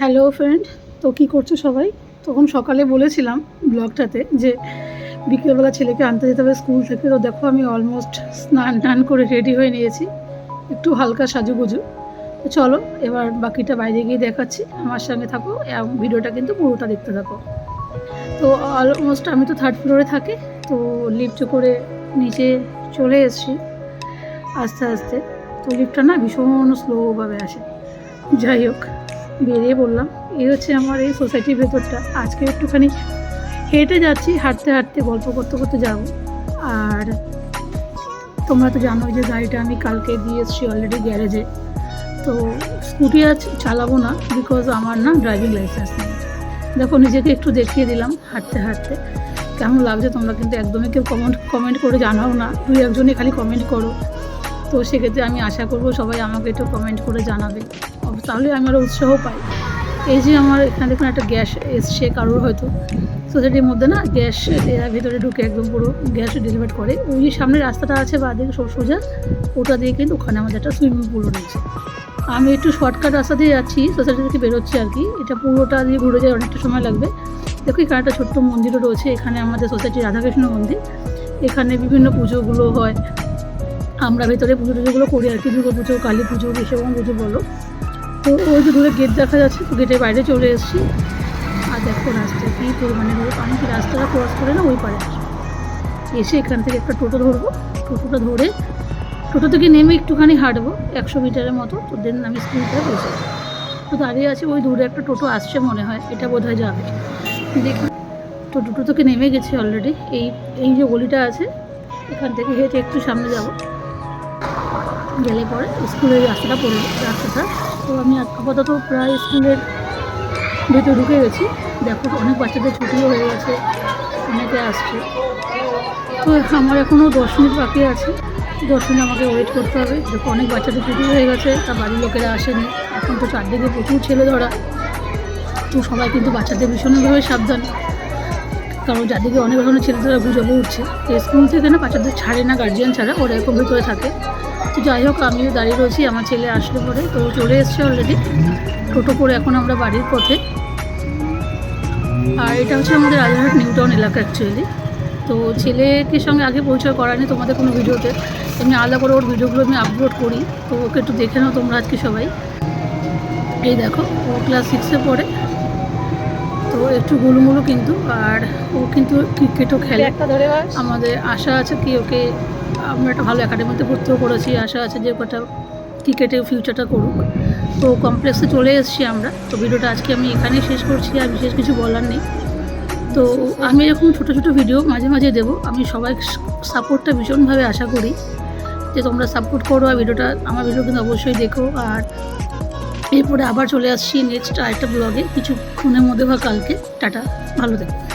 Hello friend, তো কী করছ সবাই? তখন সকালে বলেছিলাম ব্লগটাতে যে বিকেলবেলা ছেলেকে আনতে যেতে হবে স্কুল থেকে, তো দেখো আমি অলমোস্ট স্নান টান করে রেডি হয়ে নিয়েছি, একটু হালকা সাজুগুজু। তো চলো, এবার বাকিটা বাইরে গিয়ে দেখাচ্ছি, আমার সঙ্গে থাকো ভিডিওটা কিন্তু পুরোটা দেখতে থাকো। তো অলমোস্ট আমি তো থার্ড ফ্লোরে থাকি, তো লিফট করে নিচে চলে এসেছি, আস্তে আস্তে। তো লিফটটা না ভীষণ স্লোভাবে আসে। যাই হোক। বেরিয়ে বললাম এই হচ্ছে আমার এই সোসাইটির ভেতরটা। আজকে একটুখানি হেঁটে যাচ্ছি, হাঁটতে হাঁটতে, গল্প করতে করতে যাব। আর তোমরা তো জানোই যে গাড়িটা আমি কালকে দিয়ে এসেছি অলরেডি গ্যারেজে তো স্কুটি আজ চালাবো না বিকজ আমার না ড্রাইভিং লাইসেন্স নেই। দেখো, নিজেকে একটু দেখিয়ে দিলাম হাঁটতে হাঁটতে। কেমন লাগছে তোমরা কিন্তু একদমই কেউ কমেন্ট কমেন্ট করে জানাও না। দুই একজনই খালি কমেন্ট করো। তো সেক্ষেত্রে আমি আশা করব সবাই আমাকে একটু কমেন্ট করে জানাবে। তাহলে আমি আরও উৎসাহ পাই। এই যে আমার এখানে দেখুন একটা গ্যাস এসছে কারোর হয়তো। সোসাইটির মধ্যে না গ্যাস এরা ভেতরে ঢুকে একদম পুরো গ্যাস ডেলিভার করে। ওই যে সামনে রাস্তাটা আছে বা দিকে সোজা, ওটা দিয়ে কিন্তু ওখানে আমাদের একটা সুইমিং পুলও রয়েছে। আমি একটু শর্টকাট রাস্তা দিয়ে যাচ্ছি সোসাইটি থেকে বেরোচ্ছি আর কি। এটা পুরোটা দিয়ে ঘুরে যায় অনেকটা সময় লাগবে। দেখো এখানে একটা ছোট্ট মন্দিরও রয়েছে, এখানে আমাদের সোসাইটির রাধাকৃষ্ণ মন্দির। এখানে বিভিন্ন পুজোগুলো হয়। আমরা ভেতরে পুজো টুজোগুলো করি আর কি, দুর্গা পুজো, কালী পুজো বিশ্বকর্মা পুজো বলো তো ওই যে দূরে গেট দেখা যাচ্ছে, তো গেটের বাইরে চলে এসেছি। আর দেখো রাস্তা কী পরিমাণে লোক আমি কি রাস্তাটা ক্রস করে না ওই পারে এসে এখান থেকে একটা টোটো ধরবো। টোটোটা ধরে, টোটো থেকে নেমে একটুখানি হাঁটবো, একশো মিটারের মতো, তো দেন আমি স্কুলটা পৌঁছে তো দাঁড়িয়ে আছে, ওই দূরে একটা টোটো আসছে মনে হয়, এটা বোধ হয় যাবে। দেখুন তো টোটো থেকে নেমে গেছি অলরেডি এই এই যে গলিটা আছে, এখান থেকে হেঁটে একটু সামনে যাব। গেলে পরে স্কুলের রাস্তাটা পড়ে রাস্তাটা। তো আমি আপাতত প্রায় স্কুলের ভেতরে ঢুকে গেছি। দেখো, অনেক বাচ্চাদের ছুটিও হয়ে গেছে, অনেকে আসছে। তো আমার এখনও দশ মিনিট বাকি আছে। দশ মিনিট আমাকে ওয়েট করতে হবে। দেখো, অনেক বাচ্চাদের ছুটি হয়ে গেছে তার বাড়ির লোকেরা আসেনি। এখন তো চারদিকে প্রচুর ছেলে ধরা তো সবাই কিন্তু বাচ্চাদের ভীষণভাবে সাবধান। কারণ যাদিকে অনেক ধরনের ছেলেদের গুজবে উঠছে। স্কুল থেকে না বাচ্চাদের ছাড়ে না গার্জিয়ান ছাড়া, ওরা এরকম ভিতরে থাকে। তো যাই হোক আমিও দাঁড়িয়ে রয়েছি, আমার ছেলে আসলে পরে তো চলে এসছে অলরেডি টোটো করে এখন আমরা বাড়ির পথে। আর এটা হচ্ছে আমাদের রাজারহাট নিউ টাউন এলাকা অ্যাকচুয়ালি তো ছেলেকে সঙ্গে আগে পরিচয় করায়নি তোমাদের কোনো ভিডিওতে। এমনি আলাদা করে ওর ভিডিওগুলো আমি আপলোড করি। তো ওকে একটু দেখে নাও তোমরা আজকে সবাই। এই দেখো, ও ক্লাস সিক্সে পড়ে। তো একটু গুলুমুলু কিন্তু আর ও কিন্তু ক্রিকেটও খেলে। আমাদের আশা আছে কি ওকে আমরা একটা ভালো একাডেমিতে ভর্তিও করেছি আশা আছে যে ওটা ক্রিকেটের ফিউচারটা করুক। তো কমপ্লেক্সে চলে এসেছি আমরা। তো ভিডিওটা আজকে আমি এখানেই শেষ করছি আর বিশেষ কিছু বলার নেই। তো আমি এরকম ছোটো ছোটো ভিডিও মাঝে মাঝে দেবো। আমি সবাই সাপোর্টটা ভীষণভাবে আশা করি যে তোমরা সাপোর্ট করো আর ভিডিওটা আমার ভিডিও কিন্তু অবশ্যই দেখো। আর এরপরে আবার চলে আসছি নেক্সট আরেকটা ব্লগে কিছুক্ষণের মধ্যে বা কালকে। টাটা ভালো থেকো।